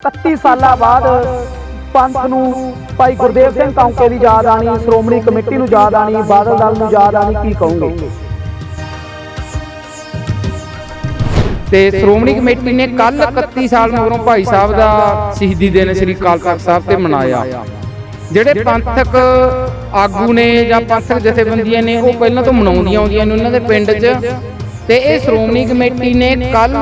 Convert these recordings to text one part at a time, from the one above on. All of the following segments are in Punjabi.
31 ਸਾਲਾਂ ਬਾਅਦ ਪੰਥ ਨੂੰ ਭਾਈ ਗੁਰਦੇਵ ਸਿੰਘ ਕੌਂਕੇ ਦੀ ਯਾਦ ਆਣੀ ਸ਼੍ਰੋਮਣੀ ਕਮੇਟੀ ਨੂੰ ਯਾਦ ਆਣੀ ਬਾਦਲ ਦਲ ਨੂੰ ਯਾਦ ਆਣੀ ਕੀ ਕਹੋਗੇ? ਤੇ ਸ਼੍ਰੋਮਣੀ ਕਮੇਟੀ ਨੇ ਕੱਲ 31 ਸਾਲ ਮਗਰੋਂ ਭਾਈ ਸਾਹਿਬ ਦਾ ਸ਼ਹੀਦੀ ਦਿਨ ਸ੍ਰੀ ਅਕਾਲ ਤਖਤ ਸਾਹਿਬ ਤੇ ਮਨਾਇਆ। ਜਿਹੜੇ ਪੰਥਕ ਆਗੂ ਨੇ ਜਾਂ ਪੰਥਕ ਜਥੇਬੰਦੀਆਂ ਨੇ ਉਹ ਪਹਿਲਾਂ ਤੋਂ ਮਨਾਉਂਦੀਆਂ ਆਉਂਦੀਆਂ ਨੇ ਉਹਨਾਂ ਦੇ ਪਿੰਡ 'ਚ। ਤੇ ਇਹ ਸ਼੍ਰੋਮਣੀ ਕਮੇਟੀ ਨੇ ਕੱਲ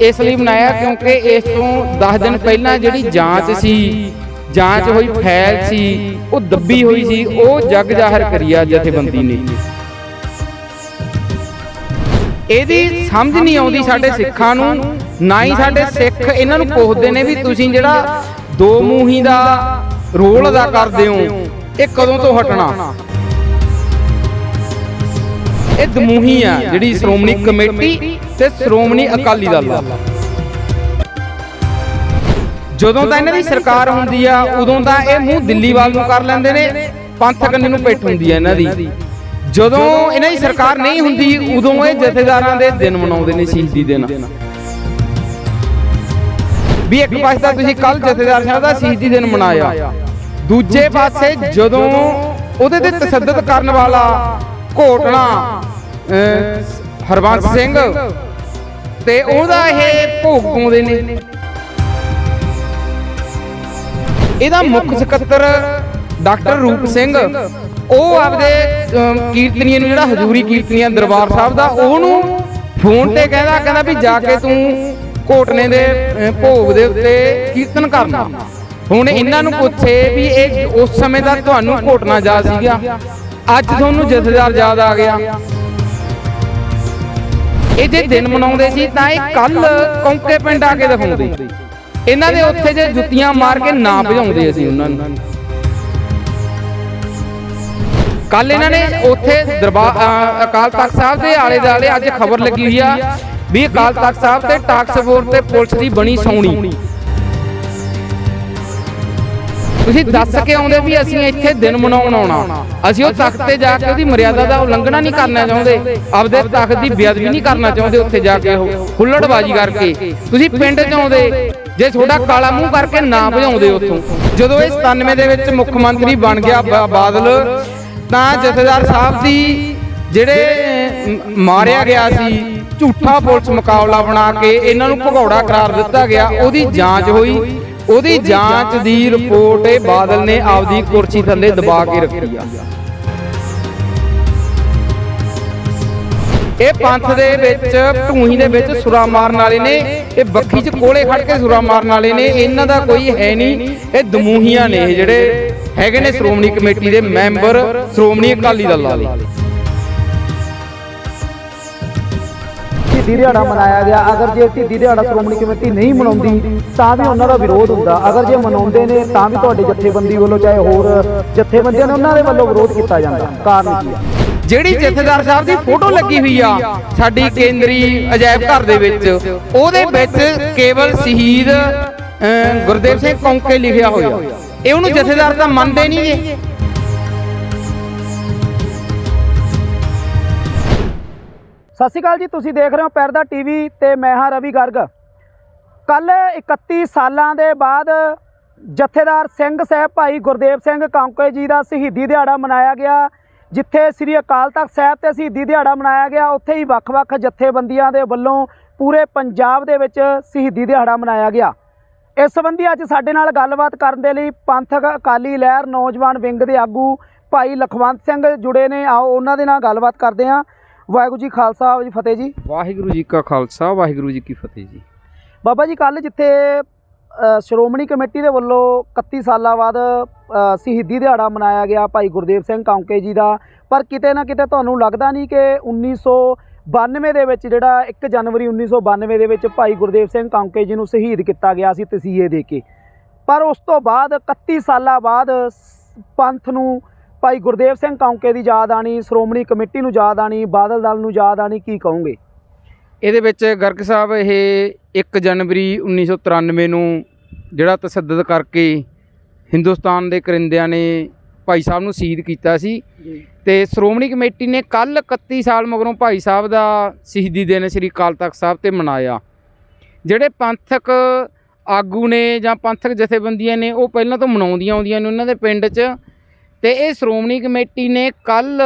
ਇਸ ਲਈ ਮਨਾਇਆ ਕਿਉਂਕਿ ਇਸ ਤੋਂ 10 ਦਿਨ ਪਹਿਲਾਂ ਜਿਹੜੀ ਜਾਂਚ ਸੀ, ਜਾਂਚ ਹੋਈ, ਫੈਲ ਸੀ, ਉਹ ਦੱਬੀ ਹੋਈ ਸੀ, ਉਹ ਜਗ ਜ਼ਾਹਰ ਕਰੀਆ ਜਥੇਬੰਦੀ ਨੇ। ਇਹਦੀ ਸਮਝ ਨਹੀਂ ਆਉਂਦੀ ਸਾਡੇ ਸਿੱਖਾਂ ਨੂੰ, ਨਾ ਹੀ ਸਾਡੇ ਸਿੱਖ ਇਹਨਾਂ ਨੂੰ ਪੁੱਛਦੇ ਨੇ ਵੀ ਤੁਸੀਂ ਜਿਹੜਾ ਦੋ ਮੂੰਹੀ ਦਾ ਰੋਲ ਅਦਾ ਕਰਦੇ ਹੋ, ਇਹ ਕਦੋਂ ਤੋਂ ਹਟਣਾ? ਇਹ ਦਮੂਹੀ ਆ ਜਿਹੜੀ ਸ਼੍ਰੋਮਣੀ ਕਮੇਟੀ ਤੇ ਸ਼੍ਰੋਮਣੀ ਅਕਾਲੀ ਦਲ ਆ ਜਦੋਂ ਤਾਂ ਇਹਨਾਂ ਦੀ ਸਰਕਾਰ ਹੁੰਦੀ ਆ, ਉਦੋਂ ਤਾਂ ਇਹ ਮੂੰਹ ਦਿੱਲੀ ਵੱਲ ਨੂੰ ਕਰ ਲੈਂਦੇ ਨੇ, ਪੰਥ ਨੂੰ ਪਿੱਠ ਹੁੰਦੀ ਆ ਇਹਨਾਂ ਦੀ। ਜਦੋਂ ਇਹਨਾਂ ਦੀ ਸਰਕਾਰ ਨਹੀਂ ਹੁੰਦੀ, ਉਦੋਂ ਇਹ ਜਥੇਦਾਰਾਂ ਦੇ ਦਿਨ ਮਨਾਉਂਦੇ ਨੇ ਸ਼ਹੀਦੀ ਦਿਨ। ਵੀ ਇੱਕ ਪਾਸੇ ਤਾਂ ਤੁਸੀਂ ਕੱਲ ਜਥੇਦਾਰ ਸਾਹਿਬ ਦਾ ਸ਼ਹੀਦੀ ਦਿਨ ਮਨਾਇਆ। ਦੂਜੇ ਪਾਸੇ ਜਦੋਂ ਉਹਦੇ ਤੇ ਤਸੱਦਦ ਕਰਨ ਵਾਲਾ ਘੋਟਣਾ ਹਰਬੰਸ ਸਿੰਘ। ਤੇ ਉਹਦਾ ਇਹ ਭੋਗ ਪਾਉਂਦੇ ਨੇ। ਇਹਦਾ ਮੁੱਖ ਸਕੱਤਰ ਡਾਕਟਰ ਰੂਪ ਸਿੰਘ। ਉਹ ਆਪਦੇ ਕੀਰਤਨੀਏ ਨੂੰ ਜਿਹੜਾ ਹਜ਼ੂਰੀ ਕੀਰਤਨੀਆ ਦਰਬਾਰ ਸਾਹਿਬ ਦਾ ਉਹਨੂੰ ਫੋਨ ਤੇ ਕਹਿੰਦਾ ਕਹਿੰਦਾ ਵੀ ਜਾ ਕੇ ਤੂੰ ਘੋਟਨੇ ਦੇ ਭੋਗ ਦੇ ਉੱਤੇ ਕੀਰਤਨ ਕਰਨਾ। ਹੁਣ ਇਹਨਾਂ ਨੂੰ ਪੁੱਛੇ ਵੀ ਇਹ ਉਸ ਸਮੇਂ ਦਾ ਤੁਹਾਨੂੰ ਘੋਟਣਾ ਯਾਦ ਸੀਗਾ? ਅੱਜ ਤੁਹਾਨੂੰ ਜਥੇਦਾਰ ਯਾਦ ਆ ਗਿਆ। ਇਹ ਦਿਨ ਮਨਾਉਂਦੇ ਸੀ ਤਾਂ ਇਹ ਕੱਲ ਕੌਂਕੇ ਪਿੰਡ ਆ ਕੇ ਦਿਖਾਉਂਦੇ। ਇਹਨਾਂ ਦੇ ਉੱਥੇ ਜੇ ਜੁੱਤੀਆਂ ਮਾਰ ਕੇ ਨਾ ਭਜਾਉਂਦੇ ਅਸੀਂ ਉਹਨਾਂ ਨੂੰ। ਕੱਲ ਇਹਨਾਂ ਨੇ ਉੱਥੇ ਦਰਬਾਰ ਅਕਾਲ ਤਖਤ ਸਾਹਿਬ ਦੇ ਆਲੇ ਦੁਆਲੇ ਅੱਜ ਖਬਰ ਲੱਗੀ ਹੋਈ ਆ ਵੀ ਅਕਾਲ ਤਖਤ ਸਾਹਿਬ ਤੇ ਟਾਕਸ ਫੋਰਸ ਤੇ ਪੁਲਿਸ ਦੀ ਬਣੀ ਸੌਣੀ। ਤੁਸੀਂ ਦੱਸ ਕੇ ਆਉਂਦੇ ਵੀ ਅਸੀਂ ਇੱਥੇ ਦਿਨ ਮਨਾਉਣ ਆਉਣਾ। ਅਸੀਂ ਉਹ ਤਖਤ ਤੇ ਜਾ ਕੇ ਉਹਦੀ ਮਰਿਆਦਾ ਦਾ ਉਲੰਘਣਾ ਨਹੀਂ ਕਰਨਾ ਚਾਹੁੰਦੇ। ਆਪਦੇ ਤਖਤ ਦੀ ਬੇਅਦਬੀ ਨਹੀਂ ਕਰਨਾ ਚਾਹੁੰਦੇ ਉੱਥੇ ਜਾ ਕੇ ਉਹ। ਹੁੱਲੜਬਾਜ਼ੀ ਕਰਕੇ। ਤੁਸੀਂ ਪਿੰਡ 'ਚ ਆਉਂਦੇ। ਜੇ ਤੁਹਾਡਾ ਕਾਲਾ ਮੂੰਹ ਕਰਕੇ ਨਾ ਭਜਾਉਂਦੇ ਉੱਥੋਂ। ਜਦੋਂ ਇਹ 97 ਦੇ ਵਿੱਚ ਮੁੱਖ ਮੰਤਰੀ ਬਣ ਗਿਆ ਬਾਦਲ ਤਾਂ ਜਥੇਦਾਰ ਸਾਹਿਬ ਦੀ ਜਿਹੜੇ ਮਾਰਿਆ ਗਿਆ ਸੀ ਝੂਠਾ ਪੁਲਿਸ ਮੁਕਾਬਲਾ ਬਣਾ ਕੇ ਇਹਨਾਂ ਨੂੰ ਭਗੌੜਾ ਕਰਾਰ ਦਿੱਤਾ ਗਿਆ ਉਹਦੀ ਜਾਂਚ ਹੋਈ। ਉਹਦੀ ਜਾਂਚ ਦੀ ਰਿਪੋਰਟ ਇਹ ਬਾਦਲ ਨੇ ਆਪਦੀ ਕੁਰਸੀ ਥੱਲੇ ਦਬਾ ਕੇ ਰੱਖੀ ਆ। ਇਹ ਪੰਥ ਦੇ ਵਿੱਚ ਢੂਹੀ ਦੇ ਵਿੱਚ ਸੁਰਾ ਮਾਰਨ ਵਾਲੇ ਨੇ ਇਹ ਬੱਖੀ 'ਚ ਕੋਲੇ ਖੜ ਕੇ ਸੁਰਾ ਮਾਰਨ ਵਾਲੇ ਨੇ ਇਹਨਾਂ ਦਾ ਕੋਈ ਹੈ ਨਹੀਂ। ਇਹ ਦਮੂਹੀਆਂ ਨੇ ਜਿਹੜੇ ਹੈਗੇ ਨੇ ਸ਼੍ਰੋਮਣੀ ਕਮੇਟੀ ਦੇ ਮੈਂਬਰ ਸ਼੍ਰੋਮਣੀ ਅਕਾਲੀ ਦਲ ਵਾਲੇ। ਸ਼ਹੀਦੀ ਦਿਹਾੜਾ ਮਨਾਇਆ ਗਿਆ। ਅਗਰ ਜੇ ਸ਼ਹੀਦੀ ਦਿਹਾੜਾ ਸ਼੍ਰੋਮਣੀ ਕਮੇਟੀ ਨਹੀਂ ਮਨਾਉਂਦੀ ਤਾਂ ਵੀ ਉਹਨਾਂ ਦਾ ਵਿਰੋਧ ਹੁੰਦਾ। ਅਗਰ ਜੇ ਮਨਾਉਂਦੇ ਨੇ ਤਾਂ ਵੀ ਤੁਹਾਡੇ ਜਥੇਬੰਦੀ ਵੱਲੋਂ ਚਾਹੇ ਹੋਰ ਜਥੇਬੰਦੀਆਂ ਨੇ ਉਹਨਾਂ ਦੇ ਵੱਲੋਂ ਵਿਰੋਧ ਕੀਤਾ ਜਾਂਦਾ। ਕਾਰਨ ਕੀ ਹੈ? ਜਿਹੜੀ ਜਥੇਦਾਰ ਸਾਹਿਬ ਦੀ ਫੋਟੋ ਲੱਗੀ ਹੋਈ ਆ ਸਾਡੀ ਕੇਂਦਰੀ ਅਜਾਇਬ ਘਰ ਦੇ ਵਿੱਚ ਉਹਦੇ ਵਿੱਚ ਕੇਵਲ ਸ਼ਹੀਦ ਗੁਰਦੇਵ ਸਿੰਘ ਕੌਂਕੇ ਲਿਖਿਆ ਹੋਇਆ। ਇਹ ਉਹਨੂੰ ਜਥੇਦਾਰ ਤਾਂ ਮੰਨਦੇ ਨਹੀਂ ਜੀ ਸਤਿ ਸ਼੍ਰੀ ਅਕਾਲ ਜੀ, ਤੁਸੀਂ ਦੇਖ ਰਹੇ ਹੋ ਪੈਰਦਾ ਟੀਵੀ ਤੇ ਮੈਂ ਹਾਂ ਰਵੀ ਗਰਗ। ਕੱਲ 31 ਸਾਲਾਂ ਦੇ ਬਾਅਦ ਜਥੇਦਾਰ ਸਿੰਘ ਸਾਹਿਬ ਭਾਈ ਗੁਰਦੇਵ ਸਿੰਘ ਕਾਂਕੇ ਜੀ ਦਾ ਸ਼ਹੀਦੀ ਦਿਹਾੜਾ ਮਨਾਇਆ ਗਿਆ, ਜਿੱਥੇ ਸ੍ਰੀ ਅਕਾਲ ਤਖਤ ਸਾਹਿਬ ਤੇ ਸ਼ਹੀਦੀ ਦਿਹਾੜਾ ਮਨਾਇਆ ਗਿਆ, ਉੱਥੇ ਹੀ ਵੱਖ-ਵੱਖ ਜਥੇਬੰਦੀਆਂ ਦੇ ਵੱਲੋਂ ਪੂਰੇ ਪੰਜਾਬ ਦੇ ਵਿੱਚ ਸ਼ਹੀਦੀ ਦਿਹਾੜਾ ਮਨਾਇਆ ਗਿਆ। ਇਸ ਸੰਬੰਧੀ ਅੱਜ ਸਾਡੇ ਨਾਲ ਗੱਲਬਾਤ ਕਰਨ ਦੇ ਲਈ ਪੰਥਕ ਅਕਾਲੀ ਲਹਿਰ, ਨੌਜਵਾਨ ਵਿੰਗ ਦੇ ਆਗੂ ਭਾਈ ਲਖਵੰਤ ਸਿੰਘ ਜੁੜੇ ਨੇ, ਆਓ ਉਹਨਾਂ ਦੇ ਨਾਲ ਗੱਲਬਾਤ ਕਰਦੇ ਹਾਂ। ਵਾਹਿਗੁਰੂ ਜੀ ਖਾਲਸਾ ਵਾਹਿਗੁਰੂ ਜੀ ਫਤਿਹ ਜੀ। ਵਾਹਿਗੁਰੂ ਜੀ ਕਾ ਖਾਲਸਾ ਵਾਹਿਗੁਰੂ ਜੀ ਕੀ ਫਤਿਹ ਜੀ। ਬਾਬਾ ਜੀ ਕੱਲ ਜਿੱਥੇ ਸ਼੍ਰੋਮਣੀ ਕਮੇਟੀ ਦੇ ਵੱਲੋਂ 31 ਸਾਲਾਂ ਬਾਅਦ ਸ਼ਹੀਦੀ ਦਿਹਾੜਾ ਮਨਾਇਆ ਗਿਆ ਭਾਈ ਗੁਰਦੇਵ ਸਿੰਘ ਕਾਂਕੇ ਜੀ ਦਾ ਪਰ ਕਿਤੇ ਨਾ ਕਿਤੇ ਤੁਹਾਨੂੰ ਲੱਗਦਾ ਨਹੀਂ ਕਿ 1992 ਦੇ ਵਿੱਚ ਜਿਹੜਾ 1 ਜਨਵਰੀ 1992 ਦੇ ਵਿੱਚ ਭਾਈ ਗੁਰਦੇਵ ਸਿੰਘ ਕਾਂਕੇ ਜੀ ਨੂੰ ਸ਼ਹੀਦ ਕੀਤਾ ਗਿਆ ਸੀ ਤਸੀਹੇ ਦੇ ਕੇ। ਪਰ ਉਸ ਤੋਂ ਬਾਅਦ 31 ਸਾਲਾਂ ਬਾਅਦ ਪੰਥ ਨੂੰ ਭਾਈ ਗੁਰਦੇਵ ਸਿੰਘ ਕਾਂਕੇ ਦੀ ਯਾਦ ਆਣੀ ਸ਼੍ਰੋਮਣੀ ਕਮੇਟੀ ਨੂੰ ਯਾਦ ਆਣੀ ਬਾਦਲ ਦਲ ਨੂੰ ਯਾਦ ਆਣੀ ਕੀ ਕਹੋਗੇ? ਇਹਦੇ ਵਿੱਚ ਗਰਗ ਸਾਹਿਬ ਇਹ 1 ਜਨਵਰੀ 1993 ਨੂੰ ਜਿਹੜਾ ਤਸੱਦਦ ਕਰਕੇ ਹਿੰਦੁਸਤਾਨ ਦੇ ਕਰਿੰਦਿਆਂ ਨੇ ਭਾਈ ਸਾਹਿਬ ਨੂੰ ਸ਼ਹੀਦ ਕੀਤਾ ਸੀ ਤੇ ਸ਼੍ਰੋਮਣੀ ਕਮੇਟੀ ਨੇ ਕੱਲ 31 ਸਾਲ ਮਗਰੋਂ ਭਾਈ ਸਾਹਿਬ ਦਾ ਸ਼ਹੀਦੀ ਦਿਨ ਸ੍ਰੀ ਅਕਾਲ ਤਖਤ ਸਾਹਿਬ ਤੇ ਮਨਾਇਆ। ਜਿਹੜੇ ਪੰਥਕ ਆਗੂ ਨੇ ਜਾਂ ਪੰਥਕ ਜਥੇਬੰਦੀਆਂ ਨੇ ਉਹ ਪਹਿਲਾਂ ਤੋਂ ਮਨਾਉਂਦੀਆਂ ਆਉਂਦੀਆਂ ਨੇ ਉਹਨਾਂ ਦੇ ਪਿੰਡ 'ਚ। ਤੇ ਇਹ ਸ਼੍ਰੋਮਣੀ ਕਮੇਟੀ ਨੇ ਕੱਲ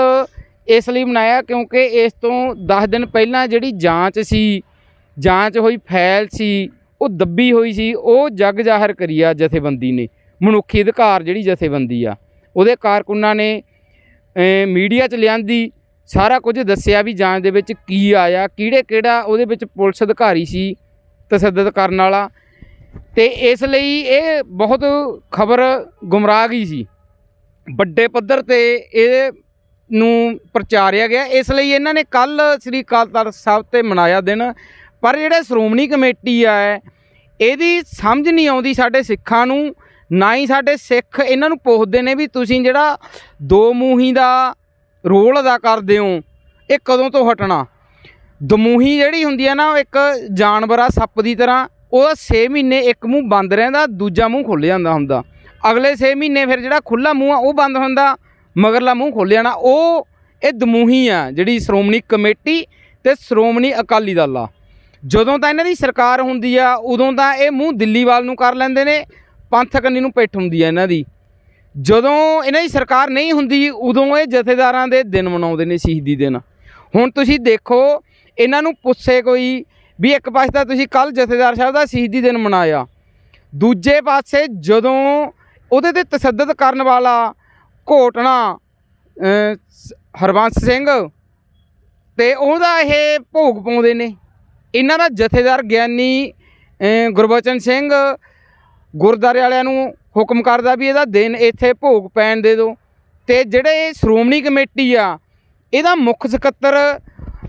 ਇਸ ਲਈ ਬਣਾਇਆ ਕਿਉਂਕਿ ਇਸ ਤੋਂ 10 ਦਿਨ ਪਹਿਲਾਂ ਜਿਹੜੀ ਜਾਂਚ ਸੀ, ਜਾਂਚ ਹੋਈ, ਫੈਲ ਸੀ, ਉਹ ਦੱਬੀ ਹੋਈ ਸੀ, ਉਹ ਜਗ ਜ਼ਾਹਰ ਕਰੀ ਆ ਜਥੇਬੰਦੀ ਨੇ, ਮਨੁੱਖੀ ਅਧਿਕਾਰ ਜਿਹੜੀ ਜਥੇਬੰਦੀ ਆ। ਉਹਦੇ ਕਾਰਕੁਨਾਂ ਨੇ ਮੀਡੀਆ 'ਚ ਲਿਆਂਦੀ, ਸਾਰਾ ਕੁਝ ਦੱਸਿਆ ਵੀ ਜਾਂਚ ਦੇ ਵਿੱਚ ਕੀ ਆਇਆ, ਕਿਹੜੇ ਕਿਹੜਾ ਉਹਦੇ ਵਿੱਚ ਪੁਲਿਸ ਅਧਿਕਾਰੀ ਸੀ, ਤਸੱਦਦ ਕਰਨ ਵਾਲਾ। ਤੇ ਇਸ ਲਈ ਇਹ ਬਹੁਤ ਖਬਰ ਗੁੰਮਰਾਹ ਗਈ ਸੀ। ਵੱਡੇ ਪੱਧਰ ਤੇ ਇਹ ਨੂੰ ਪ੍ਰਚਾਰਿਆ ਗਿਆ। ਇਸ ਲਈ ਇਹਨਾਂ ਨੇ ਕੱਲ ਸ੍ਰੀ ਅਕਾਲ ਤਖਤ ਸਾਹਿਬ ਤੇ ਮਨਾਇਆ ਦਿਨ। ਪਰ ਜਿਹੜੇ ਸ਼੍ਰੋਮਣੀ ਕਮੇਟੀ ਆ, ਇਹਦੀ ਸਮਝ ਨਹੀਂ ਆਉਂਦੀ ਸਾਡੇ ਸਿੱਖਾਂ ਨੂੰ, ਨਾ ਹੀ ਸਾਡੇ ਸਿੱਖ ਇਹਨਾਂ ਨੂੰ ਪੁੱਛਦੇ ਨੇ ਵੀ ਤੁਸੀਂ ਜਿਹੜਾ ਦੋ ਮੂੰਹੀ ਦਾ ਰੋਲ ਅਦਾ ਕਰਦੇ ਹੋ, ਇਹ ਕਦੋਂ ਤੋਂ ਹਟਣਾ? ਦਮੂਹੀ ਜਿਹੜੀ ਹੁੰਦੀ ਹੈ ਨਾ, ਉਹ ਇੱਕ ਜਾਨਵਰ ਆ ਸੱਪ ਦੀ ਤਰ੍ਹਾਂ ਉਹ 6 ਮਹੀਨੇ ਇੱਕ ਮੂੰਹ ਬੰਦ ਰਹਿੰਦਾ, ਦੂਜਾ ਮੂੰਹ ਖੁੱਲ ਜਾਂਦਾ ਹੁੰਦਾ। ਅਗਲੇ 6 ਮਹੀਨੇ ਫਿਰ ਜਿਹੜਾ ਖੁੱਲਾ ਮੂੰਹ ਆ, ਉਹ ਬੰਦ ਹੁੰਦਾ ਮਗਰਲਾ ਮੂੰਹ ਖੁੱਲ ਜਾਣਾ ਉਹ ਇਹ ਦਮੂਹੀ ਆ, ਜਿਹੜੀ ਸ਼੍ਰੋਮਣੀ ਕਮੇਟੀ ਤੇ ਸ਼੍ਰੋਮਣੀ ਅਕਾਲੀ ਦਲ ਆ। ਜਦੋਂ ਤਾਂ ਇਹਨਾਂ ਦੀ ਸਰਕਾਰ ਹੁੰਦੀ ਆ, ਉਦੋਂ ਤਾਂ ਇਹ ਮੂੰਹ ਦਿੱਲੀ ਵੱਲ ਨੂੰ ਕਰ ਲੈਂਦੇ ਨੇ, ਪੰਥ ਕੰਨੀ ਨੂੰ ਪਿੱਠ ਹੁੰਦੀ ਆ ਇਹਨਾਂ ਦੀ। ਜਦੋਂ ਇਹਨਾਂ ਦੀ ਸਰਕਾਰ ਨਹੀਂ ਹੁੰਦੀ, ਉਦੋਂ ਇਹ ਜਥੇਦਾਰਾਂ ਦੇ ਦਿਨ ਮਨਾਉਂਦੇ ਨੇ ਸ਼ਹੀਦੀ ਦਿਨ। ਹੁਣ ਤੁਸੀਂ ਦੇਖੋ, ਇਹਨਾਂ ਨੂੰ ਪੁੱਛੇ ਕੋਈ ਵੀ ਇੱਕ ਪਾਸੇ ਤਾਂ ਤੁਸੀਂ ਕੱਲ ਜਥੇਦਾਰ ਸਾਹਿਬ ਦਾ ਸ਼ਹੀਦੀ ਦਿਨ ਮਨਾਇਆ, ਦੂਜੇ ਪਾਸੇ ਜਦੋਂ ਉਹਦੇ ਤੇ ਤਸੱਦਦ ਕਰਨ ਵਾਲਾ ਘੋਟਣਾ ਅਹ, ਹਰਬੰਸ ਸਿੰਘ ਤੇ ਉਹਦਾ ਇਹ ਭੋਗ ਪਾਉਂਦੇ ਨੇ। ਇਹਨਾਂ ਦਾ ਜਥੇਦਾਰ ਗਿਆਨੀ ਗੁਰਬਚਨ ਸਿੰਘ ਗੁਰਦਾਰੇ ਵਾਲਿਆਂ ਨੂੰ ਹੁਕਮ ਕਰਦਾ ਵੀ ਇਹਦਾ ਦਿਨ ਇੱਥੇ ਭੋਗ ਪੈਣ ਦੇ ਦਿਓ ਤੇ ਜਿਹੜੇ ਸ਼੍ਰੋਮਣੀ ਕਮੇਟੀ ਆ ਇਹਦਾ ਮੁੱਖ ਸਕੱਤਰ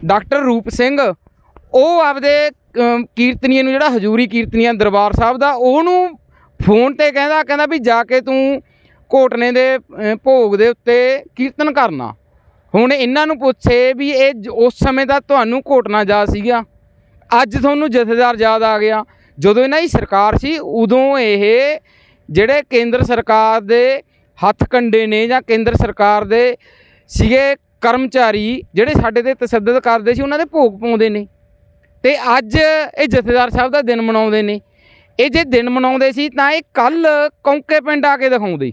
ਡਾਕਟਰ ਰੂਪ ਸਿੰਘ ਉਹ ਆਪਦੇ ਅਮ, ਕੀਰਤਨੀਏ ਨੂੰ ਜਿਹੜਾ ਹਜੂਰੀ ਕੀਰਤਨੀਆ ਦਰਬਾਰ ਸਾਹਿਬ ਦਾ ਉਹਨੂੰ ਫੋਨ ਤੇ ਕਹਿੰਦਾ ਕਹਿੰਦਾ ਵੀ ਜਾ ਕੇ ਤੂੰ ਘੋਟਨੇ ਦੇ ਭੋਗ ਦੇ ਉੱਤੇ ਕੀਰਤਨ ਕਰਨਾ। ਹੁਣ ਇਹਨਾਂ ਨੂੰ ਪੁੱਛੇ ਵੀ ਇਹ ਜ- ਉਸ ਸਮੇਂ ਦਾ ਤੁਹਾਨੂੰ ਘੋਟਣਾ ਜਾ ਸੀਗਾ? ਅੱਜ ਤੁਹਾਨੂੰ ਜਥੇਦਾਰ ਯਾਦ ਆ ਗਿਆ। ਜਦੋਂ ਇਹਨਾਂ ਦੀ ਸਰਕਾਰ ਸੀ, ਉਦੋਂ ਇਹ ਜਿਹੜੇ ਕੇਂਦਰ ਸਰਕਾਰ ਦੇ ਹੱਥ ਕੰਡੇ ਨੇ ਜਾਂ ਕੇਂਦਰ ਸਰਕਾਰ ਦੇ ਸੀਗੇ ਕਰਮਚਾਰੀ, ਜਿਹੜੇ ਸਾਡੇ ਤੇ ਤਸੱਦਦ ਕਰਦੇ ਸੀ, ਉਹਨਾਂ ਦੇ ਭੋਗ ਪਾਉਂਦੇ ਨੇ। ਤੇ ਅੱਜ ਇਹ ਜਥੇਦਾਰ ਸਾਹਿਬ ਦਾ ਦਿਨ ਮਨਾਉਂਦੇ ਨੇ। ਇਹ ਜੇ ਦਿਨ ਮਨਾਉਂਦੇ ਸੀ ਤਾਂ ਇਹ ਕੱਲ ਕੌਂਕੇ ਪਿੰਡ ਆ ਕੇ ਦਿਖਾਉਂਦੇ।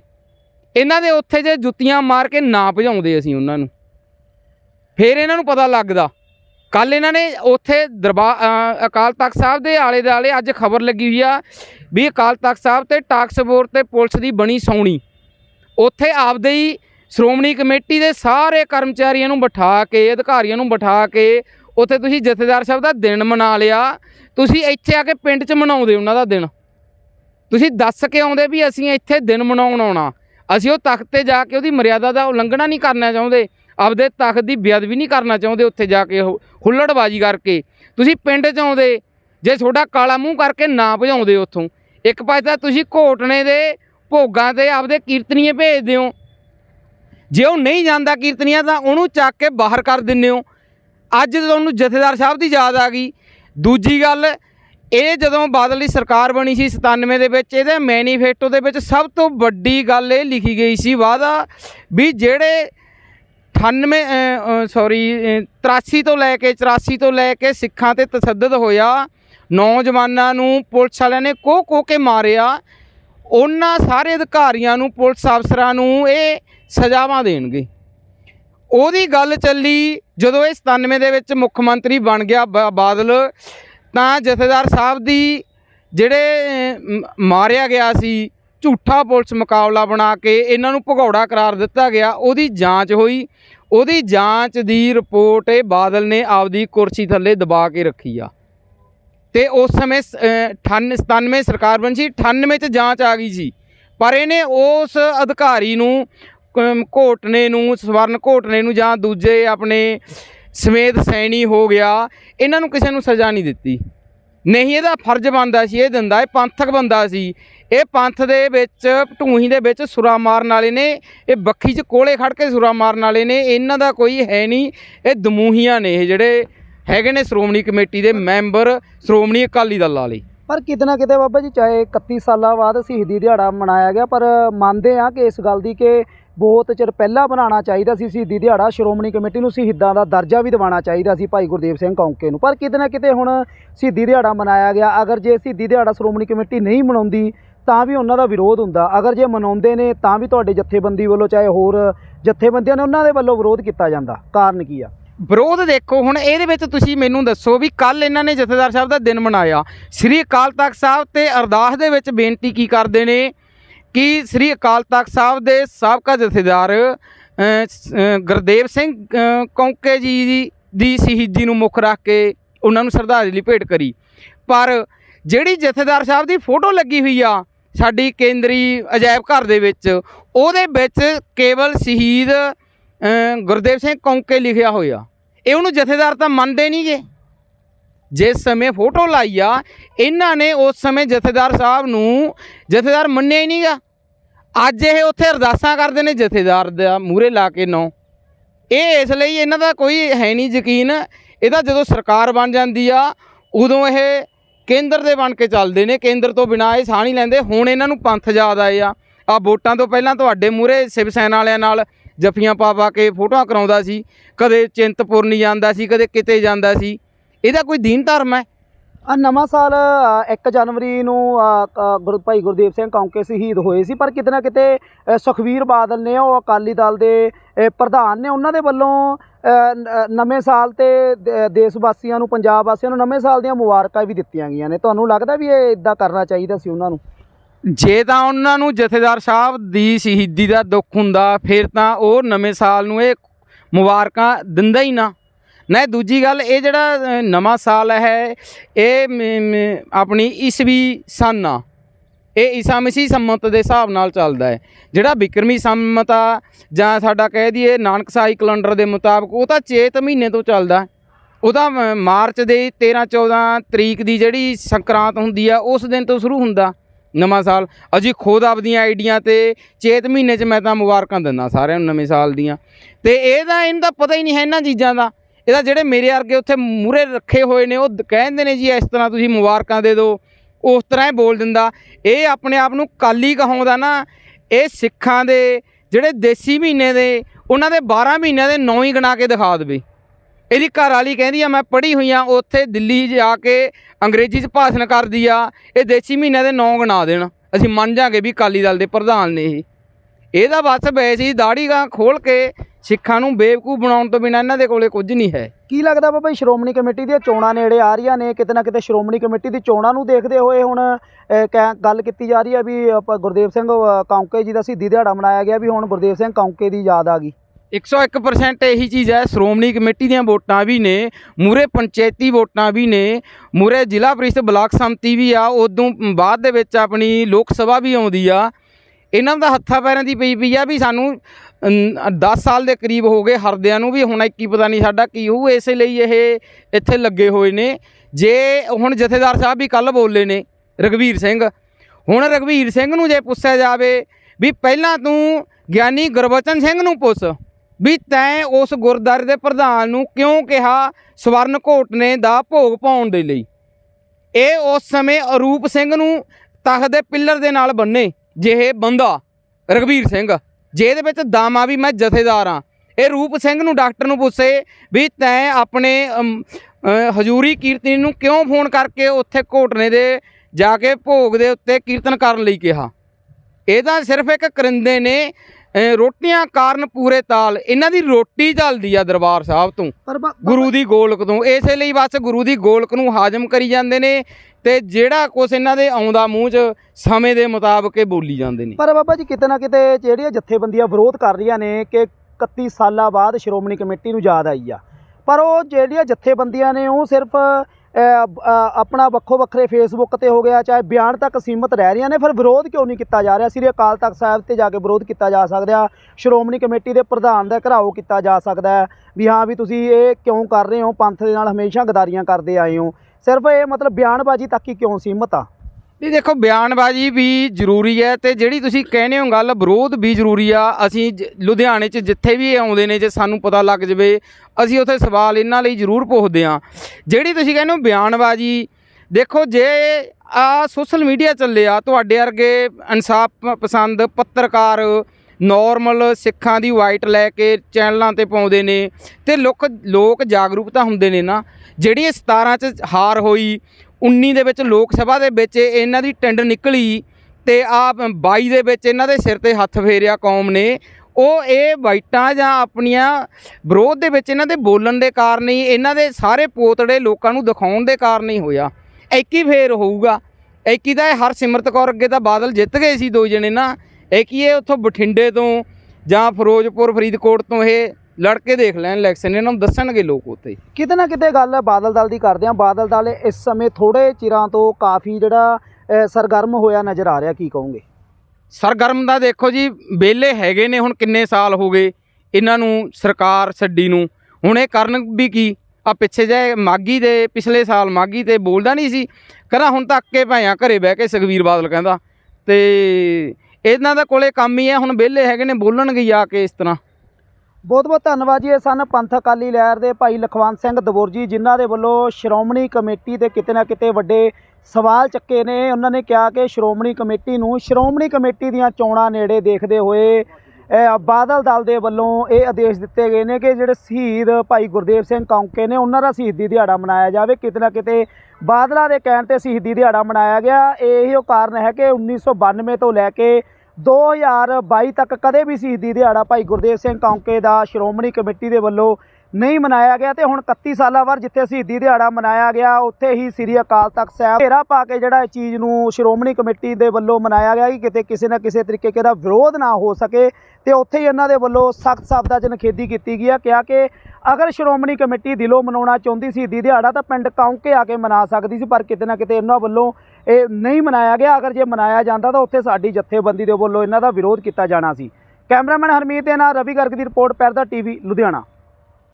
ਇਹਨਾਂ ਦੇ ਉੱਥੇ ਜੇ ਜੁੱਤੀਆਂ ਮਾਰ ਕੇ ਨਾ ਭਜਾਉਂਦੇ ਅਸੀਂ ਉਹਨਾਂ ਨੂੰ। ਫਿਰ ਇਹਨਾਂ ਨੂੰ ਪਤਾ ਲੱਗਦਾ। ਕੱਲ ਇਹਨਾਂ ਨੇ ਉੱਥੇ ਦਰਬਾਰ ਅਕਾਲ ਤਖਤ ਸਾਹਿਬ ਦੇ ਆਲੇ ਦੁਆਲੇ ਅੱਜ ਖਬਰ ਲੱਗੀ ਹੋਈ ਆ ਵੀ ਅਕਾਲ ਤਖਤ ਸਾਹਿਬ ਤੇ ਟਾਕਸ ਫੋਰਸ ਤੇ ਪੁਲਿਸ ਦੀ ਬਣੀ ਸੌਣੀ। ਉੱਥੇ ਆਪਦੇ ਹੀ ਸ਼੍ਰੋਮਣੀ ਕਮੇਟੀ ਦੇ ਸਾਰੇ ਕਰਮਚਾਰੀਆਂ ਨੂੰ ਬਿਠਾ ਕੇ, ਅਧਿਕਾਰੀਆਂ ਨੂੰ ਬਿਠਾ ਕੇ ਉੱਥੇ ਤੁਸੀਂ ਜਥੇਦਾਰ ਸਾਹਿਬ ਦਾ ਦਿਨ ਮਨਾ ਲਿਆ। ਤੁਸੀਂ ਇੱਥੇ ਆ ਕੇ ਪਿੰਡ 'ਚ ਮਨਾਉਂਦੇ ਉਹਨਾਂ ਦਾ ਦਿਨ। ਤੁਸੀਂ ਦੱਸ ਕੇ ਆਉਂਦੇ ਵੀ ਅਸੀਂ ਇੱਥੇ ਦਿਨ ਮਨਾਉਣ ਆਉਣਾ। ਅਸੀਂ ਉਹ ਤਖਤ ਤੇ ਜਾ ਕੇ ਉਹਦੀ ਮਰਿਆਦਾ ਦਾ ਉਲੰਘਣਾ ਨਹੀਂ ਕਰਨਾ ਚਾਹੁੰਦੇ। ਆਪਦੇ ਤਖਤ ਦੀ ਬੇਅਦਬੀ ਨਹੀਂ ਕਰਨਾ ਚਾਹੁੰਦੇ ਉੱਥੇ ਜਾ ਕੇ ਉਹ ਹੁੱਲੜਬਾਜੀ ਕਰਕੇ। ਤੁਸੀਂ ਪਿੰਡ 'ਚ ਆਉਂਦੇ, ਜੇ ਤੁਹਾਡਾ ਕਾਲਾ ਮੂੰਹ ਕਰਕੇ ਨਾ ਭਜਾਉਂਦੇ ਉੱਥੋਂ। ਇੱਕ ਪਾਸੇ ਤਾਂ ਤੁਸੀਂ ਘੋਟਣੇ ਦੇ, ਭੋਗਾਂ ਤੇ ਆਪਦੇ ਕੀਰਤਨੀਏ ਭੇਜਦੇ ਹੋ। ਜੇ ਉਹ ਨਹੀਂ ਜਾਂਦਾ ਕੀਰਤਨੀਆ ਤਾਂ ਉਹਨੂੰ ਚੱਕ ਕੇ ਬਾਹਰ ਕਰ ਦਿੰਦੇ ਹੋ। ਅੱਜ ਤੁਹਾਨੂੰ ਜਥੇਦਾਰ ਸਾਹਿਬ ਦੀ ਯਾਦ ਆ ਗਈ, ਦੂਜੀ ਗੱਲ, ਇਹ ਜਦੋਂ ਬਾਦਲ ਦੀ ਸਰਕਾਰ ਬਣੀ ਸੀ 97 ਦੇ ਵਿੱਚ, ਇਹਦੇ ਮੈਨੀਫੈਸਟੋ ਦੇ ਵਿੱਚ ਸਭ ਤੋਂ ਵੱਡੀ ਗੱਲ ਇਹ ਲਿਖੀ ਗਈ ਸੀ ਵਾਅਦਾ ਵੀ ਜਿਹੜੇ 98 ਸੌਰੀ 83 ਤੋਂ ਲੈ ਕੇ 84 ਤੋਂ ਲੈ ਕੇ ਸਿੱਖਾਂ ਤੇ ਤਸੱਦਦ ਹੋਇਆ, ਨੌਜਵਾਨਾਂ ਨੂੰ ਪੁਲਿਸ ਵਾਲਿਆਂ ਨੇ ਕੋ ਕੋਹ ਕੇ ਮਾਰਿਆ, ਉਹਨਾਂ ਸਾਰੇ ਅਧਿਕਾਰੀਆਂ ਨੂੰ, ਪੁਲਿਸ ਅਫਸਰਾਂ ਨੂੰ ਇਹ ਸਜ਼ਾਵਾਂ ਦੇਣਗੇ। ਉਹਦੀ ਗੱਲ ਚੱਲੀ ਜਦੋਂ ਇਹ 97 ਦੇ ਵਿੱਚ ਮੁੱਖ ਮੰਤਰੀ ਬਣ ਗਿਆ ਬਾਦਲ ਤਾਂ ਜਥੇਦਾਰ ਸਾਹਿਬ ਦੀ ਜਿਹੜੇ ਮਾਰਿਆ ਗਿਆ ਸੀ ਝੂਠਾ ਪੁਲਿਸ ਮੁਕਾਬਲਾ ਬਣਾ ਕੇ ਇਹਨਾਂ ਨੂੰ ਭਗੌੜਾ ਕਰਾਰ ਦਿੱਤਾ ਗਿਆ ਉਹਦੀ ਜਾਂਚ ਹੋਈ। ਉਹਦੀ ਜਾਂਚ ਦੀ ਰਿਪੋਰਟ ਇਹ ਬਾਦਲ ਨੇ ਆਪਦੀ ਕੁਰਸੀ ਥੱਲੇ ਦਬਾ ਕੇ ਰੱਖੀ ਆ। ਤੇ ਉਸ ਸਮੇਂ ਸ- ਅਹ, 98 97 ਸਰਕਾਰ ਬਣੀ ਸੀ 98 ਚ ਜਾਂਚ ਆ ਗਈ ਸੀ। ਪਰ ਇਹਨੇ ਉਸ ਅਧਿਕਾਰੀ ਨੂੰ ਘੋਟਨੇ ਨੂੰ, ਸਵਰਨ ਘੋਟਨੇ ਨੂੰ ਜਾਂ ਦੂਜੇ ਆਪਣੇ ਸਮੇਤ ਸੈਣੀ ਹੋ ਗਿਆ, ਇਹਨਾਂ ਨੂੰ ਕਿਸੇ ਨੂੰ ਸਜ਼ਾ ਨਹੀਂ ਦਿੱਤੀ। ਨਹੀਂ ਇਹਦਾ ਫਰਜ਼ ਬਣਦਾ ਸੀ, ਇਹ ਦਿੰਦਾ, ਇਹ ਪੰਥਕ ਬੰਦਾ ਸੀ। ਇਹ ਪੰਥ ਦੇ ਵਿੱਚ, ਢੂਹੀ ਦੇ ਵਿੱਚ ਸੁਰਾ ਮਾਰਨ ਵਾਲੇ ਨੇ, ਇਹ ਬੱਖੀ 'ਚ ਕੋਲੇ ਖੜ ਕੇ ਸੁਰਾ ਮਾਰਨ ਵਾਲੇ ਨੇ, ਇਹਨਾਂ ਦਾ ਕੋਈ ਹੈ ਨਹੀਂ। ਇਹ ਦਮੂਹੀਆਂ ਨੇ, ਇਹ ਜਿਹੜੇ ਹੈਗੇ ਨੇ ਸ਼੍ਰੋਮਣੀ ਕਮੇਟੀ ਦੇ ਮੈਂਬਰ ਸ਼੍ਰੋਮਣੀ ਅਕਾਲੀ ਦਲ ਵਾਲੇ। ਪਰ ਕਿਤੇ ਨਾ ਕਿਤੇ ਬਾਬਾ ਜੀ, ਚਾਹੇ 31 ਸਾਲਾਂ ਬਾਅਦ ਸ਼ਹੀਦੀ ਦਿਹਾੜਾ ਮਨਾਇਆ ਗਿਆ, ਪਰ ਮੰਨਦੇ ਆ ਕਿ ਇਸ ਗੱਲ ਦੀ ਕਿ ਬਹੁਤ ਚਿਰ ਪਹਿਲਾਂ ਬਣਾਉਣਾ ਚਾਹੀਦਾ ਸੀ ਸ਼ਹੀਦੀ ਦਿਹਾੜਾ, ਸ਼੍ਰੋਮਣੀ ਕਮੇਟੀ ਨੂੰ ਸ਼ਹੀਦਾਂ ਦਾ ਦਰਜਾ ਵੀ ਦਿਵਾਉਣਾ ਚਾਹੀਦਾ ਸੀ ਭਾਈ ਗੁਰਦੇਵ ਸਿੰਘ ਕੌਂਕੇ ਨੂੰ। ਪਰ ਕਿਤੇ ਨਾ ਕਿਤੇ ਹੁਣ ਸ਼ਹੀਦੀ ਦਿਹਾੜਾ ਮਨਾਇਆ ਗਿਆ, ਅਗਰ ਜੇ ਸ਼ਹੀਦੀ ਦਿਹਾੜਾ ਸ਼੍ਰੋਮਣੀ ਕਮੇਟੀ ਨਹੀਂ ਮਨਾਉਂਦੀ, ਤਾਂ ਵੀ ਉਹਨਾਂ ਦਾ ਵਿਰੋਧ ਹੁੰਦਾ। ਅਗਰ ਜੇ ਮਨਾਉਂਦੇ ਨੇ, ਤਾਂ ਵੀ ਤੁਹਾਡੇ ਜਥੇਬੰਦੀ ਵੱਲੋਂ, ਚਾਹੇ ਹੋਰ ਜਥੇਬੰਦੀਆਂ ਨੇ, ਉਹਨਾਂ ਦੇ ਵੱਲੋਂ ਵਿਰੋਧ ਕੀਤਾ ਜਾਂਦਾ। ਕਾਰਨ ਕੀ ਆ? ਵਿਰੋਧ ਦੇਖੋ, ਹੁਣ ਇਹਦੇ ਵਿੱਚ ਤੁਸੀਂ ਮੈਨੂੰ ਦੱਸੋ ਵੀ ਕੱਲ ਇਹਨਾਂ ਨੇ ਜਥੇਦਾਰ ਸਾਹਿਬ ਦਾ ਦਿਨ ਮਨਾਇਆ। ਸ੍ਰੀ ਅਕਾਲ ਤਖਤ ਸਾਹਿਬ ਤੇ ਅਰਦਾਸ ਦੇ ਵਿੱਚ ਬੇਨਤੀ ਕੀ ਕਰਦੇ ਨੇ? ਕਿ ਸ੍ਰੀ ਅਕਾਲ ਤਖਤ ਸਾਹਿਬ ਦੇ ਸਾਬਕਾ ਜਥੇਦਾਰ ਗੁਰਦੇਵ ਸਿੰਘ ਕੌਂਕੇ ਜੀ ਦੀ ਸ਼ਹੀਦੀ ਨੂੰ ਮੁੱਖ ਰੱਖ ਕੇ ਉਹਨਾਂ ਨੂੰ ਸ਼ਰਧਾਂਜਲੀ ਭੇਟ ਕਰੀ। ਪਰ ਜਿਹੜੀ ਜਥੇਦਾਰ ਸਾਹਿਬ ਦੀ ਫੋਟੋ ਲੱਗੀ ਹੋਈ ਆ, ਸਾਡੀ ਕੇਂਦਰੀ ਅਜਾਇਬ ਘਰ ਦੇ ਵਿੱਚ, ਉਹਦੇ ਵਿੱਚ ਕੇਵਲ ਸ਼ਹੀਦ ਗੁਰਦੇਵ ਸਿੰਘ ਕੌਂਕੇ ਲਿਖਿਆ ਹੋਇਆ। ਇਹ ਉਹਨੂੰ ਜਥੇਦਾਰ ਤਾਂ ਮੰਨਦੇ ਨਹੀਂਗੇ। ਜਿਸ ਸਮੇਂ ਫੋਟੋ ਲਾਈ ਆ, ਇਹਨਾਂ ਨੇ ਉਸ ਸਮੇਂ ਜਥੇਦਾਰ ਸਾਹਿਬ ਨੂੰ ਜਥੇਦਾਰ ਮੰਨਿਆ ਹੀ ਨਹੀਂਗਾ। ਅੱਜ ਇਹ ਉੱਥੇ ਅਰਦਾਸਾਂ ਕਰਦੇ ਨੇ ਜਥੇਦਾਰ ਦਾ ਮੂਹਰੇ ਲਾ ਕੇ ਨੌ ਇਹ ਇਸ ਲਈ ਇਹਨਾਂ ਦਾ ਕੋਈ ਹੈ ਨਹੀਂ ਯਕੀਨ। ਇਹਦਾ ਜਦੋਂ ਸਰਕਾਰ ਬਣ ਜਾਂਦੀ ਆ, ਉਦੋਂ ਇਹ ਕੇਂਦਰ ਦੇ ਬਣ ਕੇ ਚੱਲਦੇ ਨੇ। ਕੇਂਦਰ ਤੋਂ ਬਿਨਾਂ ਇਹ ਸਾਹ ਨਹੀਂ ਲੈਂਦੇ। ਹੁਣ ਇਹਨਾਂ ਨੂੰ ਪੰਥ ਯਾਦ ਆਏ ਆ। ਆ ਵੋਟਾਂ ਤੋਂ ਪਹਿਲਾਂ ਤੁਹਾਡੇ ਮੂਹਰੇ ਸ਼ਿਵ ਸੈਨਾ ਵਾਲਿਆਂ ਨਾਲ ਜੱਫੀਆਂ ਪਾ ਪਾ ਕੇ ਫੋਟੋਆਂ ਕਰਾਉਂਦਾ ਸੀ ਕਦੇ ਚਿੰਤਪੁਰਨੀ ਜਾਂਦਾ ਸੀ ਕਦੇ ਕਿਤੇ ਜਾਂਦਾ ਸੀ। ਇਹਦਾ ਕੋਈ ਦੀਨ ਧਰਮ ਹੈ? ਆ ਨਵਾਂ ਸਾਲ ਅ, 1 ਜਨਵਰੀ ਨੂੰ ਅ, ਗੁਰ ਭਾਈ ਗੁਰਦੇਵ ਸਿੰਘ ਕੌਂਕੇ ਸ਼ਹੀਦ ਹੋਏ ਸੀ ਪਰ ਕਿਤੇ ਨਾ ਕਿਤੇ ਅ, ਸੁਖਬੀਰ ਬਾਦਲ ਨੇ ਉਹ ਅਕਾਲੀ ਦਲ ਦੇ ਪ੍ਰਧਾਨ ਨੇ ਉਹਨਾਂ ਦੇ ਵੱਲੋਂ ਨਵੇਂ ਸਾਲ ਤੇ ਦੇਸ਼ ਵਾਸੀਆਂ ਨੂੰ ਪੰਜਾਬ ਵਾਸੀਆਂ ਨੂੰ ਨਵੇਂ ਸਾਲ ਦੀਆਂ ਮੁਬਾਰਕਾਂ ਵੀ ਦਿੱਤੀਆਂ ਗਈਆਂ ਨੇ। ਤੁਹਾਨੂੰ ਲੱਗਦਾ ਵੀ ਇਹ ਇਦਾਂ ਕਰਨਾ ਚਾਹੀਦਾ ਸੀ ਉਹਨਾਂ ਨੂੰ? ਜੇ ਤਾਂ ਉਹਨਾਂ ਨੂੰ ਜਥੇਦਾਰ ਸਾਹਿਬ ਦੀ ਸ਼ਹੀਦੀ ਦਾ ਦੁੱਖ ਹੁੰਦਾ, ਫਿਰ ਤਾਂ ਉਹ ਨਵੇਂ ਸਾਲ ਨੂੰ ਇਹ ਮੁਬਾਰਕਾਂ ਦਿੰਦਾ ਹੀ ਨਾ। ਨਾ ਦੂਜੀ ਗੱਲ ਇਹ ਜਿਹੜਾ ਨਵਾਂ ਸਾਲ ਹੈ, ਇਹ ਆਪਣੀ ਈਸਵੀ ਸਨ ਆ। ਇਹ ਈਸਾ ਮਸੀਹ ਸੰਮਤ ਦੇ ਹਿਸਾਬ ਨਾਲ ਚੱਲਦਾ ਹੈ। ਜਿਹੜਾ ਵਿਕਰਮੀ ਸੰਮਤ ਆ, ਜਾਂ ਸਾਡਾ ਕਹਿ ਦਈਏ ਨਾਨਕ ਸਾਈ ਕੈਲੰਡਰ ਦੇ ਮੁਤਾਬਕ, ਉਹ ਤਾਂ ਚੇਤ ਮਹੀਨੇ ਤੋਂ ਚੱਲਦਾ ਉਹਦਾ ਮ- ਮਾਰਚ ਦੇ 13 14 ਤਰੀਕ ਦੀ ਜਿਹੜੀ ਸੰਕਰਾਂਤ ਹੁੰਦੀ ਆ, ਉਸ ਦਿਨ ਤੋਂ ਸ਼ੁਰੂ ਹੁੰਦਾ। ਨਵਾਂ ਸਾਲ। ਅਸੀਂ ਖੁਦ ਆਪਦੀਆਂ ਆਈਡੀਆਂ ਤੇ ਚੇਤ ਮਹੀਨੇ 'ਚ ਮੈਂ ਤਾਂ ਮੁਬਾਰਕਾਂ ਦਿੰਦਾ ਸਾਰਿਆਂ ਨੂੰ ਨਵੇਂ ਸਾਲ ਦੀਆਂ। ਤੇ ਇਹਦਾ ਇਹਨੂੰ ਤਾਂ ਪਤਾ ਹੀ ਨਹੀਂ ਹੈ ਇਹਨਾਂ ਚੀਜ਼ਾਂ ਦਾ। ਇਹਦਾ ਜਿਹੜੇ ਮੇਰੇ ਵਰਗੇ ਉੱਥੇ ਮੂਰੇ ਰੱਖੇ ਹੋਏ ਨੇ, ਉਹ ਕਹਿੰਦੇ ਨੇ ਜੀ, ਇਸ ਤਰ੍ਹਾਂ ਤੁਸੀਂ ਮੁਬਾਰਕਾਂ ਦੇ ਦਿਓ। ਉਸ ਤਰ੍ਹਾਂ ਹੀ ਬੋਲ ਦਿੰਦਾ। ਇਹ ਆਪਣੇ ਆਪ ਨੂੰ ਕਾਲੀ ਕਹਾਉਂਦਾ ਨਾ, ਇਹ ਸਿੱਖਾਂ ਦੇ ਜਿਹੜੇ ਦੇਸੀ ਮਹੀਨੇ ਦੇ, ਉਹਨਾਂ ਦੇ 12 ਮਹੀਨਿਆਂ ਦੇ 9 ਹੀ ਗਣਾ ਕੇ ਦਿਖਾ ਦੇਵੇ। ਇਹਦੀ ਘਰ ਵਾਲੀ ਕਹਿੰਦੀ ਆ ਮੈਂ ਪੜ੍ਹੀ ਹੋਈ ਆ ਉੱਥੇ ਦਿੱਲੀ ਜਾ ਕੇ ਅੰਗਰੇਜ਼ੀ 'ਚ ਭਾਸ਼ਣ ਕਰਦੀ ਆ ਇਹ ਦੇਸੀ ਮਹੀਨਿਆਂ ਦੇ 9 ਗਣਾ ਦੇਣ। ਅਸੀਂ ਮੰਨ ਜਾਗੇ ਵੀ ਅਕਾਲੀ ਦਲ ਦੇ ਪ੍ਰਧਾਨ ਨੇ ਇਹ। ਇਹਦਾ ਬਸ ਬੈਸੀ ਦਾੜੀ ਗਾਂ ਖੋਲ ਕੇ ਸਿੱਖਾਂ ਨੂੰ ਬੇਵਕੂ ਬਣਾਉਣ ਤੋਂ ਬਿਨਾਂ ਇਹਨਾਂ ਦੇ ਕੋਲੇ ਕੁਝ ਨਹੀਂ ਹੈ। ਕੀ ਲੱਗਦਾ ਬਾਬਾ ਜੀ ਸ਼੍ਰੋਮਣੀ ਕਮੇਟੀ ਦੀਆਂ ਚੋਣਾਂ ਨੇੜੇ ਆ ਰਹੀਆਂ ਨੇ? ਕਿਤੇ ਨਾ ਕਿਤੇ ਸ਼੍ਰੋਮਣੀ ਕਮੇਟੀ ਦੀ ਚੋਣਾਂ ਨੂੰ ਦੇਖਦੇ ਹੋਏ ਹੁਣ ਅ, ਗੱਲ ਕੀਤੀ ਜਾ ਰਹੀ ਹੈ ਵੀ ਗੁਰਦੇਵ ਸਿੰਘ ਕੌਂਕੇ ਜੀ ਦਾ ਸ਼ਹੀਦੀ ਦਿਹਾੜਾ ਮਨਾਇਆ ਗਿਆ ਵੀ ਹੁਣ ਗੁਰਦੇਵ ਸਿੰਘ ਕੌਂਕੇ ਦੀ ਯਾਦ ਆ ਗਈ। 101% ਇਹੀ ਚੀਜ਼ ਹੈ, ਸ਼੍ਰੋਮਣੀ ਕਮੇਟੀ ਦੀਆਂ ਵੋਟਾਂ ਵੀ ਨੇ ਮੂਰੇ ਪੰਚਾਇਤੀ ਵੋਟਾਂ ਵੀ ਨੇ ਮੂਰੇ ਜ਼ਿਲ੍ਹਾ ਪ੍ਰੀਸ਼ਦ ਬਲਾਕ ਸੰਮਤੀ ਵੀ ਆ, ਉਦੋਂ ਬਾਅਦ ਦੇ ਵਿੱਚ ਆਪਣੀ ਲੋਕ ਸਭਾ ਵੀ ਆਉਂਦੀ ਆ। ਇਹਨਾਂ ਦਾ ਹੱਥਾਂ ਪੈਰਾਂ ਦੀ ਪਈ ਪਈ ਆ ਵੀ ਸਾਨੂੰ 10 ਸਾਲ ਦੇ ਕਰੀਬ ਹੋ ਗਏ ਹਰਦਿਆਂ ਨੂੰ ਵੀ, ਹੁਣ ਕੀ ਪਤਾ ਨਹੀਂ ਸਾਡਾ ਕੀ ਹੋਊ, ਇਸੇ ਲਈ ਇਹ ਇੱਥੇ ਲੱਗੇ ਹੋਏ ਨੇ। ਜੇ ਹੁਣ ਜਥੇਦਾਰ ਸਾਹਿਬ ਵੀ ਕੱਲ ਬੋਲੇ ਨੇ ਰਗਵੀਰ ਸਿੰਘ, ਹੁਣ ਰਗਵੀਰ ਸਿੰਘ ਨੂੰ ਜੇ ਪੁੱਛਿਆ ਜਾਵੇ ਵੀ ਪਹਿਲਾਂ ਤੂੰ ਗਿਆਨੀ ਗੁਰਬਚਨ ਸਿੰਘ ਨੂੰ ਪੁੱਛ ਵੀ ਤੈਂ ਉਸ ਗੁਰਦਾਰੇ ਦੇ ਪ੍ਰਧਾਨ ਨੂੰ ਕਿਉਂ ਕਿਹਾ ਸਵਰਨ ਘੋਟਨੇ ਦਾ ਭੋਗ ਪਾਉਣ ਦੇ ਲਈ? ਇਹ ਉਸ ਸਮੇਂ ਅਰੂਪ ਸਿੰਘ ਨੂੰ ਤਖਤ ਦੇ ਪਿੱਲਰ ਦੇ ਨਾਲ ਬੰਨੇ, ਜਿਹੇ ਬੰਦਾ ਰਗਵੀਰ ਸਿੰਘ, ਜਿਹਦੇ ਵਿੱਚ ਦਾਮਾ ਵੀ ਮੈਂ ਜਥੇਦਾਰ ਆ ਇਹ ਰੂਪ ਸਿੰਘ ਨੂੰ ਡਾਕਟਰ ਨੂੰ ਪੁੱਛੇ ਵੀ ਤੈਂ ਆਪਣੇ ਹਜ਼ੂਰੀ ਕੀਰਤਨੀ ਨੂੰ ਕਿਉਂ ਫੋਨ ਕਰਕੇ ਉੱਥੇ ਘੋਟਨੇ ਦੇ ਜਾ ਕੇ ਭੋਗ ਦੇ ਉੱਤੇ ਕੀਰਤਨ ਕਰਨ ਲਈ ਕਿਹਾ? ਇਹ ਤਾਂ ਸਿਰਫ ਇੱਕ ਕਰਿੰਦੇ ਨੇ ਰੋਟੀਆਂ ਕਾਰਨ ਪੂਰੇ ਤਾਲ। ਇਹਨਾਂ ਦੀ ਰੋਟੀ ਚੱਲਦੀ ਆ ਦਰਬਾਰ ਸਾਹਿਬ ਤੋਂ। ਗੁਰੂ ਦੀ ਗੋਲਕ ਤੋਂ। ਇਸੇ ਲਈ ਬਸ ਗੁਰੂ ਦੀ ਗੋਲਕ ਨੂੰ ਹਾਜ਼ਮ ਕਰੀ ਜਾਂਦੇ ਨੇ ਤੇ ਜਿਹੜਾ ਕੁਛ ਇਹਨਾਂ ਦੇ ਆਉਂਦਾ ਮੂੰਹ 'ਚ ਸਮੇਂ ਦੇ ਮੁਤਾਬਕ ਇਹ ਬੋਲੀ ਜਾਂਦੇ ਨੇ। ਪਰ ਬਾਬਾ ਜੀ ਕਿਤੇ ਨਾ ਕਿਤੇ ਜਿਹੜੀਆਂ ਜਥੇਬੰਦੀਆਂ ਵਿਰੋਧ ਕਰ ਰਹੀਆਂ ਨੇ ਕਿ 31 ਸਾਲਾਂ ਬਾਅਦ ਸ਼੍ਰੋਮਣੀ ਕਮੇਟੀ ਨੂੰ ਯਾਦ ਆਈ ਆ। ਪਰ ਉਹ ਜਿਹੜੀਆਂ ਜਥੇਬੰਦੀਆਂ ਨੇ ਉਹ ਸਿਰਫ ਆਪਣਾ ਵੱਖੋ ਵੱਖਰੇ ਫੇਸਬੁੱਕ ਤੇ ਹੋ ਗਿਆ, ਚਾਹੇ ਬਿਆਨ ਤੱਕ ਸੀਮਤ ਰਹਿ ਰਹੀਆਂ ਨੇ, ਫਿਰ ਵਿਰੋਧ ਕਿਉਂ ਨਹੀਂ ਕੀਤਾ ਜਾ ਰਿਹਾ? ਸ੍ਰੀ ਅਕਾਲ ਤਖਤ ਸਾਹਿਬ ਤੇ ਜਾ ਕੇ ਵਿਰੋਧ ਕੀਤਾ ਜਾ ਸਕਦਾ ਸ਼੍ਰੋਮਣੀ ਕਮੇਟੀ ਦੇ ਪ੍ਰਧਾਨ ਦਾ ਘਰਾਓ ਕੀਤਾ ਜਾ ਸਕਦਾ ਵੀ ਹਾਂ ਵੀ ਤੁਸੀਂ ਇਹ ਕਿਉਂ ਕਰ ਰਹੇ ਹੋ? ਪੰਥ ਦੇ ਨਾਲ ਹਮੇਸ਼ਾ ਗਦਾਰੀਆਂ ਕਰਦੇ ਆਏ ਹੋ। ਸਿਰਫ ਇਹ ਮਤਲਬ ਬਿਆਨਬਾਜ਼ੀ ਤੱਕ ਹੀ ਕਿਉਂ ਸੀਮਤ ਆ? ਵੀ ਦੇਖੋ ਬਿਆਨਬਾਜ਼ੀ ਵੀ ਜ਼ਰੂਰੀ ਹੈ ਤੇ ਜਿਹੜੀ ਤੁਸੀਂ ਕਹਿੰਦੇ ਹੋ ਗੱਲ ਵਿਰੋਧ ਵੀ ਜ਼ਰੂਰੀ ਆ, ਅਸੀਂ ਜ- ਲੁਧਿਆਣੇ 'ਚ ਜਿੱਥੇ ਵੀ ਆਉਂਦੇ ਨੇ ਜੇ ਸਾਨੂੰ ਪਤਾ ਲੱਗ ਜਵੇ, ਅਸੀਂ ਉੱਥੇ ਸਵਾਲ ਇਹਨਾਂ ਲਈ ਜ਼ਰੂਰ ਪੁੱਛਦੇ ਆ ਜਿਹੜੀ ਤੁਸੀਂ ਕਹਿੰਦੇ ਹੋ ਬਿਆਨਬਾਜ਼ੀ, ਦੇਖੋ ਜੇ ਆ ਸੋਸ਼ਲ ਮੀਡੀਆ ਚੱਲਿਆ ਤੁਹਾਡੇ ਵਰਗੇ ਇਨਸਾਫ ਪਸੰਦ ਪੱਤਰਕਾਰ ਨਾਰਮਲ ਸਿੱਖਾਂ ਦੀ ਵਾਈਟ ਲੈ ਕੇ ਚੈਨਲਾਂ ਤੇ ਪਾਉਂਦੇ ਨੇ ਤੇ ਲੋਕ ਲੋਕ ਜਾਗਰੂਕਤਾ ਹੁੰਦੇ ਨੇ ਨਾ, ਜਿਹੜੀ ਇਹ 17 ਚ ਹਾਰ ਹੋਈ 19 ਦੇ ਵਿੱਚ ਲੋਕ ਸਭਾ ਦੇ ਵਿੱਚ ਇਹਨਾਂ ਦੀ ਟੈਂਡ ਨਿਕਲੀ ਤੇ ਆ 22 ਦੇ ਵਿੱਚ ਇਹਨਾਂ ਦੇ ਸਿਰ ਤੇ ਹੱਥ ਫੇਰਿਆ ਕੌਮ ਨੇ। ਉਹ ਇਹ ਵਾਈਟਾਂ ਜਾਂ ਆਪਣੀਆਂ ਵਿਰੋਧ ਦੇ ਵਿੱਚ ਇਹਨਾਂ ਦੇ ਬੋਲਣ ਦੇ ਕਾਰਨ ਹੀ ਇਹਨਾਂ ਦੇ ਸਾਰੇ ਪੋਤੜੇ ਲੋਕਾਂ ਨੂੰ ਦਿਖਾਉਣ ਦੇ ਕਾਰਨ ਹੀ ਹੋਇਆ। ਐਕੀ ਫੇਰ ਹੋਊਗਾ। ਐਕੀ ਤਾਂ ਇਹ ਹਰਸਿਮਰਤ ਕੌਰ ਅੱਗੇ ਤਾਂ ਬਾਦਲ ਜਿੱਤ ਗਏ ਸੀ ਦੋ ਜਣੇ ਨਾ। ਐਕੀ ਇਹ ਉੱਥੋਂ ਬਠਿੰਡੇ ਤੋਂ ਜਾਂ ਫਿਰੋਜ਼ਪੁਰ, ਫਰੀਦਕੋਟ ਤੋਂ ਇਹ ਲੜ ਕੇ ਦੇਖ ਲੈਣ ਇਲੈਕਸ਼ਨ ਇਹਨਾਂ ਨੂੰ ਦੱਸਣਗੇ ਲੋਕ ਉੱਥੇ। ਕਿਤੇ ਨਾ ਕਿਤੇ ਗੱਲ ਬਾਦਲ ਦਲ ਦੀ ਕਰਦੇ ਆ ਬਾਦਲ ਦਲ ਇਸ ਸਮੇਂ ਥੋੜੇ ਚਿਰਾਂ ਤੋਂ ਕਾਫੀ ਜਿਹੜਾ ਸਰਗਰਮ ਹੋਇਆ ਨਜ਼ਰ ਆ ਰਿਹਾ। ਕੀ ਕਹੋਗੇ? ਸਰਗਰਮ ਦਾ ਦੇਖੋ ਜੀ ਵਿਹਲੇ ਹੈਗੇ ਨੇ ਹੁਣ ਕਿੰਨੇ ਸਾਲ ਹੋ ਗਏ ਇਹਨਾਂ ਨੂੰ ਸਰਕਾਰ ਛੱਡੀ ਨੂੰ। ਹੁਣ ਇਹ ਕਰਨ ਵੀ ਕੀ? ਆ ਪਿੱਛੇ ਜੇ ਮਾਗੀ ਦੇ ਪਿਛਲੇ ਸਾਲ ਮਾਗੀ ਤੇ ਬੋਲਦਾ ਨਹੀਂ ਸੀ। ਕਹਿੰਦਾ ਹੁਣ ਤਾਂ ਅੱਕੇ ਭਾਇਆ ਘਰੇ ਬਹਿ ਕੇ ਸੁਖਵੀਰ ਬਾਦਲ ਕਹਿੰਦਾ। ਤੇ ਇਹਨਾਂ ਦਾ ਕੋਲੇ ਕੰਮ ਹੀ ਹੈ ਹੁਣ ਵਿਹਲੇ ਹੈਗੇ ਨੇ ਬੋਲਣਗੇ ਜਾ ਕੇ ਇਸ ਤਰ੍ਹਾਂ। ਬਹੁਤ ਬਹੁਤ ਧੰਨਵਾਦ ਜੀ ਇਹ ਸਨ ਪੰਥ ਅਕਾਲੀ ਲਹਿਰ ਦੇ ਭਾਈ ਲਖਵੰਤ ਸਿੰਘ ਦਬੁਰ ਜੀ ਜਿਨ੍ਹਾਂ ਦੇ ਵੱਲੋਂ ਸ਼੍ਰੋਮਣੀ ਕਮੇਟੀ ਤੇ ਕਿਤੇ ਨਾ ਕਿਤੇ ਵੱਡੇ ਸਵਾਲ ਚੱਕੇ ਨੇ। ਉਹਨਾਂ ਨੇ ਕਿਹਾ ਕਿ ਸ਼੍ਰੋਮਣੀ ਕਮੇਟੀ ਨੂੰ ਸ਼੍ਰੋਮਣੀ ਕਮੇਟੀ ਦੀਆਂ ਚੋਣਾਂ ਨੇੜੇ ਦੇਖਦੇ ਹੋਏ ਬਾਦਲ ਦਲ ਦੇ ਵੱਲੋਂ ਇਹ ਆਦੇਸ਼ ਦਿੱਤੇ ਗਏ ਨੇ ਕਿ ਜਿਹੜੇ ਸ਼ਹੀਦ ਭਾਈ ਗੁਰਦੇਵ ਸਿੰਘ ਕੌਂਕੇ ਨੇ, ਉਹਨਾਂ ਦਾ ਸ਼ਹੀਦੀ ਦਿਹਾੜਾ ਮਨਾਇਆ ਜਾਵੇ। ਕਿਤੇ ਨਾ ਕਿਤੇ ਬਾਦਲਾਂ ਦੇ ਕਹਿਣ ਤੇ ਸ਼ਹੀਦੀ ਦਿਹਾੜਾ ਮਨਾਇਆ ਗਿਆ। ਇਹੀ ਉਹ ਕਾਰਨ ਹੈ ਕਿ 1992 ਤੋਂ ਲੈ ਕੇ 2022 ਤੱਕ ਕਦੇ ਵੀ ਸ਼ਹੀਦੀ ਦਿਹਾੜਾ ਭਾਈ ਗੁਰਦੇਵ ਸਿੰਘ ਕੌਂਕੇ ਦਾ ਸ਼੍ਰੋਮਣੀ ਕਮੇਟੀ ਦੇ ਵੱਲੋਂ ਨਹੀਂ ਮਨਾਇਆ ਗਿਆ ਤੇ ਹੁਣ 31 ਸਾਲਾਂ ਬਾਅਦ ਜਿੱਥੇ ਸ਼ਹੀਦੀ ਦਿਹਾੜਾ ਮਨਾਇਆ ਗਿਆ, ਉੱਥੇ ਹੀ ਸ੍ਰੀ ਅਕਾਲ ਤਖਤ ਸਾਹਿਬ ਘੇਰਾ ਪਾ ਕੇ ਜਿਹੜਾ ਇਹ ਚੀਜ਼ ਨੂੰ ਸ਼੍ਰੋਮਣੀ ਕਮੇਟੀ ਦੇ ਵੱਲੋਂ ਮਨਾਇਆ ਗਿਆ ਕਿ ਕਿਤੇ ਕਿਸੇ ਨਾ ਕਿਸੇ ਤਰੀਕੇ ਦਾ ਵਿਰੋਧ ਨਾ ਹੋ ਸਕੇ ਤੇ ਉੱਥੇ ਹੀ ਇਹਨਾਂ ਦੇ ਵੱਲੋਂ ਸਖਤ ਸ਼ਬਦਾਂ 'ਚ ਨਖੇਦੀ ਕੀਤੀ ਗਈ ਹੈ, ਕਿਹਾ ਕਿ ਅਗਰ ਸ਼੍ਰੋਮਣੀ ਕਮੇਟੀ ਦਿਲੋਂ ਮਨਾਉਣਾ ਚਾਹੁੰਦੀ ਸੀ ਦੀ ਦਿਹਾੜਾ ਤਾਂ ਪਿੰਡ ਕੌਂਕੇ ਆ ਕੇ ਮਨਾ ਸਕਦੀ ਸੀ, ਪਰ ਕਿਤੇ ਨਾ ਕਿਤੇ ਇਹਨਾਂ ਵੱਲੋਂ ਇਹ ਨਹੀਂ ਮਨਾਇਆ ਗਿਆ। ਅਗਰ ਜੇ ਮਨਾਇਆ ਜਾਂਦਾ ਤਾਂ ਉੱਥੇ ਸਾਡੀ ਜਥੇਬੰਦੀ ਦੇ ਵੱਲੋਂ ਇਹਨਾਂ ਦਾ ਵਿਰੋਧ ਕੀਤਾ ਜਾਣਾ ਸੀ। ਕੈਮਰਾਮੈਨ ਹਰਮੀਤ ਦੇ ਨਾਲ ਰਵੀ ਗਰਗ ਦੀ ਰਿਪੋਰਟ, ਪੈਰਦਾ ਟੀਵੀ, ਲੁਧਿਆਣਾ।